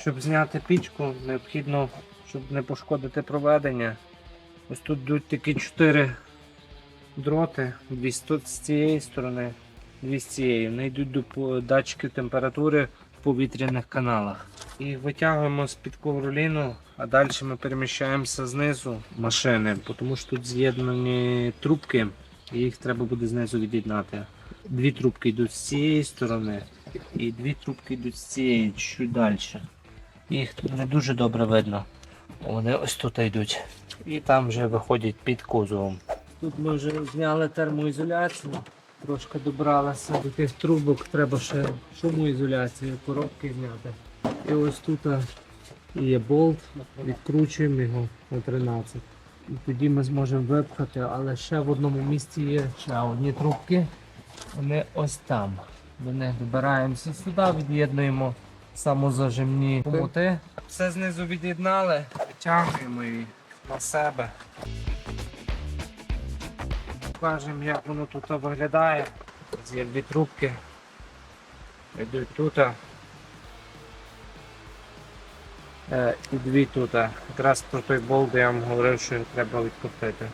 Щоб зняти пічку, необхідно, щоб не пошкодити проведення. Ось тут йдуть такі чотири дроти, дві з цієї сторони, дві з цієї. Вони йдуть до датчиків температури в повітряних каналах. І витягуємо з-під ковроліну, а далі ми переміщаємося знизу машини, тому що тут з'єднані трубки, і їх треба буде знизу від'єднати. Дві трубки йдуть з цієї сторони, і дві трубки йдуть з цієї, чуть далі. Їх тут не дуже добре видно. Вони ось тут йдуть. І там вже виходять під кузовом. Тут ми вже зняли термоізоляцію, трошки добралися до тих трубок, треба ще шумоізоляцію, коробки зняти. І ось тут є болт, відкручуємо його на 13. І тоді ми зможемо випхати, але ще в одному місці є ще одні трубки. Вони ось там. До них добираємося сюди, від'єднуємо самозажимні помоти. Все знизу від'єднали, витягуємо її на себе. Покажемо, як воно тут виглядає. Є дві трубки. Йдуть тут. Е, І дві тут. Якраз про той болт я вам говорив, що треба відкрутити.